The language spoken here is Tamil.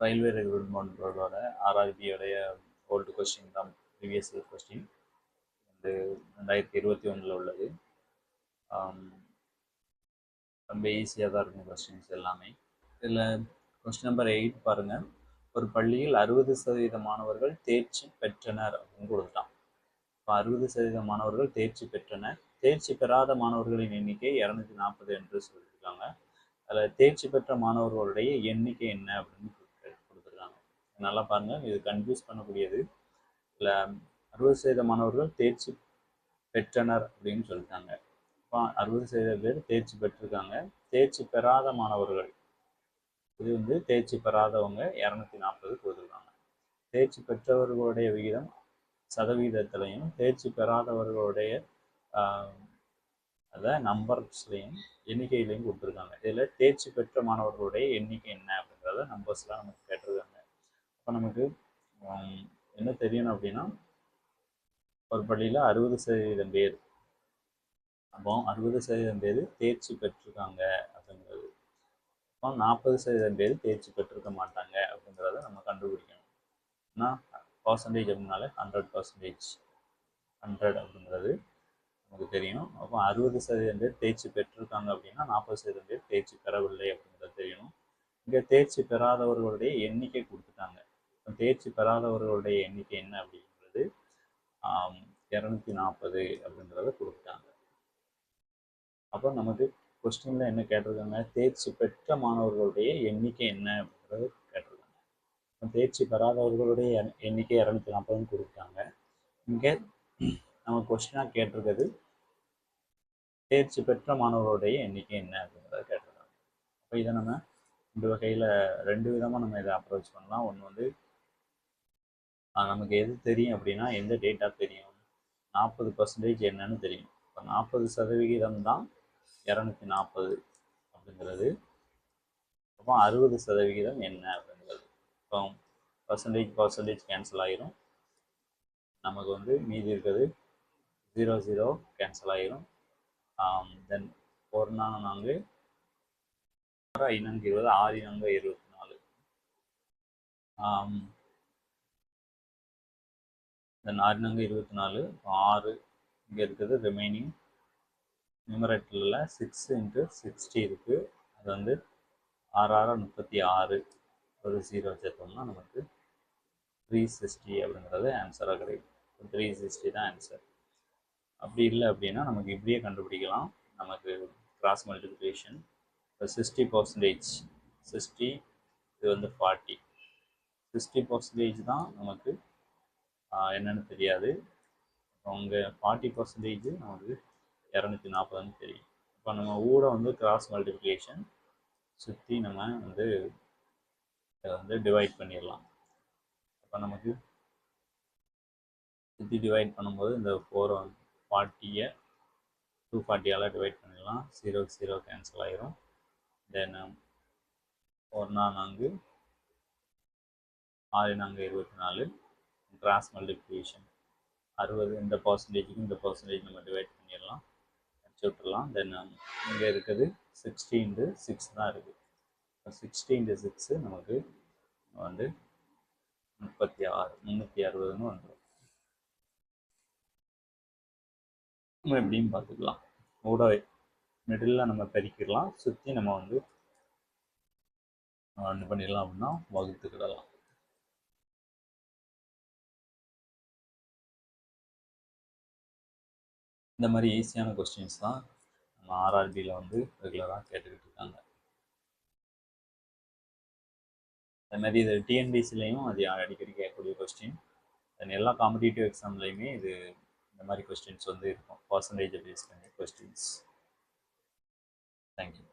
ரயில்வே ரெக்ரூட்மெண்ட் போர்டோட ஆர்ஆர்பியோடைய ஓல்டு கொஸ்டின் தான் ப்ரீவியஸ் இயர் கொஸ்டின் வந்து ரெண்டாயிரத்தி இருபத்தி ஒன்றில் உள்ளது. ரொம்ப ஈஸியாக தான் இருக்கும் கொஸ்டின்ஸ் எல்லாமே. இதில் கொஸ்டின் நம்பர் எயிட் பாருங்கள் ஒரு பள்ளியில் அறுபது சதவீத மாணவர்கள் தேர்ச்சி பெற்றனர் அப்படின்னு கொடுத்துட்டான். இப்போ அறுபது சதவீத மாணவர்கள் தேர்ச்சி பெற்றனர். தேர்ச்சி பெறாத மாணவர்களின் எண்ணிக்கை இரநூத்தி நாற்பது என்று சொல்லியிருக்காங்க. அதில் தேர்ச்சி பெற்ற மாணவர்களுடைய எண்ணிக்கை என்ன அப்படின்னு நல்லா பாருங்கள் இது கன்ஃபியூஸ் பண்ணக்கூடியது. இதில் அறுபது சதவீத மாணவர்கள் தேர்ச்சி பெற்றனர் அப்படின்னு சொல்லிட்டாங்க. இப்போ அறுபது சதவீத பேர் தேர்ச்சி பெற்றிருக்காங்க. தேர்ச்சி பெறாத மாணவர்கள். இது வந்து தேர்ச்சி பெறாதவங்க இரநூத்தி நாற்பது கொடுத்துருக்காங்க. தேர்ச்சி பெற்றவர்களுடைய விகிதம் சதவீதத்திலையும் தேர்ச்சி பெறாதவர்களுடைய ஆஹ், அதை நம்பர்ஸ்லையும் எண்ணிக்கையிலையும் கொடுத்துருக்காங்க. இதில் தேர்ச்சி பெற்ற மாணவர்களுடைய எண்ணிக்கை என்ன அப்படின்றத நம்பர்ஸ்லாம் நமக்கு இப்போ நமக்கு என்ன தெரியணும் அப்படின்னா ஒரு பள்ளியில் அறுபது சதவீதம் பேர். அப்போ அறுபது சதவீதம் பேர் தேர்ச்சி பெற்றிருக்காங்க அப்படிங்கிறது அப்போ நாற்பது சதவீதம் பேர் தேர்ச்சி பெற்றிருக்க மாட்டாங்க அப்படிங்கிறத நம்ம கண்டுபிடிக்கணும். ஏன்னா பர்சன்டேஜ் அப்படின்னாலே ஹண்ட்ரட் பர்சன்டேஜ் ஹண்ட்ரட் அப்படிங்கிறது நமக்கு தெரியும் அப்போ அறுபது சதவீதம் பேர் தேர்ச்சி பெற்றிருக்காங்க அப்படின்னா நாற்பது சதவீதம் பேர் தேர்ச்சி பெறவில்லை அப்படிங்கிறது தெரியணும். இங்கே தேர்ச்சி பெறாதவர்களுடைய எண்ணிக்கை கொடுத்துட்டாங்க. தேர்ச்சி பெறாதவர்களுடைய எண்ணிக்கை என்ன அப்படின்றது இரநூத்தி நாற்பது அப்படின்றத கொடுத்துட்டாங்க. அப்போ நமக்கு கொஸ்டினில் என்ன கேட்டிருக்காங்க? தேர்ச்சி பெற்ற மாணவர்களுடைய எண்ணிக்கை என்ன அப்படின்றது கேட்டிருக்காங்க. தேர்ச்சி பெறாதவர்களுடைய எண்ணிக்கை இரநூத்தி நாற்பதுன்னு கொடுத்தாங்க இங்கே நம்ம கொஸ்டினாக கேட்டிருக்கிறது தேர்ச்சி பெற்ற மாணவர்களுடைய எண்ணிக்கை என்ன அப்படின்றத கேட்டிருக்காங்க. அப்போ இதை நம்ம இந்த வகையில் ரெண்டு விதமாக நம்ம இதை அப்ரோச் பண்ணலாம். ஒன்று வந்து நமக்கு எது தெரியும் அப்படின்னா எந்த டேட்டா தெரியும்? நாற்பது பர்சன்டேஜ் என்னன்னு தெரியும். இப்போ நாற்பது சதவிகிதம் தான் இரநூத்தி நாற்பது அப்படிங்கிறது. அப்புறம் அறுபது சதவிகிதம் என்ன அப்படிங்கிறது. இப்போ பர்சன்டேஜ் பர்சன்டேஜ் கேன்சல் ஆகிரும் நமக்கு வந்து மீதி இருக்கிறது ஜீரோ ஜீரோ கேன்சல் ஆகிரும் தென் ஒரு நாள் நாங்கள் ஆறு ஐநங்கு இருபது ஆறு இனங்க இருபத்தி நாலு. தென் ஆறு இருபத்தி நாலு ஆறு இங்கே இருக்குது ரிமைனிங் நியூமரேட்டரில் சிக்ஸ் இன்ட்டு சிக்ஸ்டி இருக்குது அது வந்து ஆறு ஆறு முப்பத்தி ஆறு ஒரு ஜீரோ சேர்த்தோம்னா நமக்கு த்ரீ சிக்ஸ்டி அப்படிங்கிறது ஆன்சராக கிடைக்கும். த்ரீ சிக்ஸ்டி தான் ஆன்சர் அப்படி இல்லை அப்படின்னா நமக்கு இப்படியே கண்டுபிடிக்கலாம். நமக்கு கிராஸ் மல்டிப்ளிகேஷன் இப்போ சிக்ஸ்டி பர்சன்டேஜ் சிக்ஸ்டி இது வந்து ஃபார்ட்டி சிக்ஸ்டி பர்சன்டேஜ் தான் நமக்கு என்னன்னு தெரியாது. அவங்க ஃபார்ட்டி பர்சன்டேஜ் நமக்கு இரநூத்தி நாற்பதுன்னு தெரியும். இப்போ நம்ம ஊட வந்து கிராஸ் மல்டிப்ளிகேஷன் சுற்றி நம்ம வந்து இதை வந்து டிவைட் பண்ணிடலாம். அப்போ நமக்கு சுற்றி டிவைட் பண்ணும்போது இந்த ஃபோர் ஃபார்ட்டியை டூ ஃபார்ட்டியால் டிவைட் பண்ணிடலாம். ஜீரோ ஜீரோ கேன்சல் ஆகிரும் தென் ஒரு நாள் நான்கு ஆறு நான்கு இருபத்தி நாலு கிராஸ் மல்டிப்ளிகேஷன் அறுபது இந்த பர்சன்டேஜுக்கு இந்த பர்சன்டேஜ் நம்ம டிவைட் பண்ணிடலாம். வச்சு விட்டுடலாம். தென் இங்கே இருக்குது சிக்ஸ்டி இன்ட்டு சிக்ஸ் தான் இருக்குது சிக்ஸ்டி இன்ட்டு சிக்ஸு நமக்கு வந்து முப்பத்தி ஆறு முந்நூற்றி அறுபதுன்னு வந்துடும் நம்ம எப்படின்னு பார்த்துக்கலாம். கூட மிடில் நம்ம பெருக்கிடலாம். சுற்றி நம்ம வந்து என்ன பண்ணிடலாம் அப்படின்னா வகுத்துக்கிடலாம். இந்த மாதிரி ஈஸியான கொஸ்டின்ஸ் தான் நம்ம ஆர்ஆர்பியில் வந்து ரெகுலராக கேட்டுக்கிட்டு இருக்காங்க அது மாதிரி இது டிஎன்பிசிலையும் அது அடிக்கடி கேட்கக்கூடிய கொஸ்டின் தென் எல்லா காம்படிட்டிவ் எக்ஸாம்லேயுமே இது இந்த மாதிரி கொஸ்டின்ஸ் வந்து இருக்கும். பர்சன்டேஜை பேஸ் பண்ணி கொஸ்டின்ஸ் தேங்க்யூ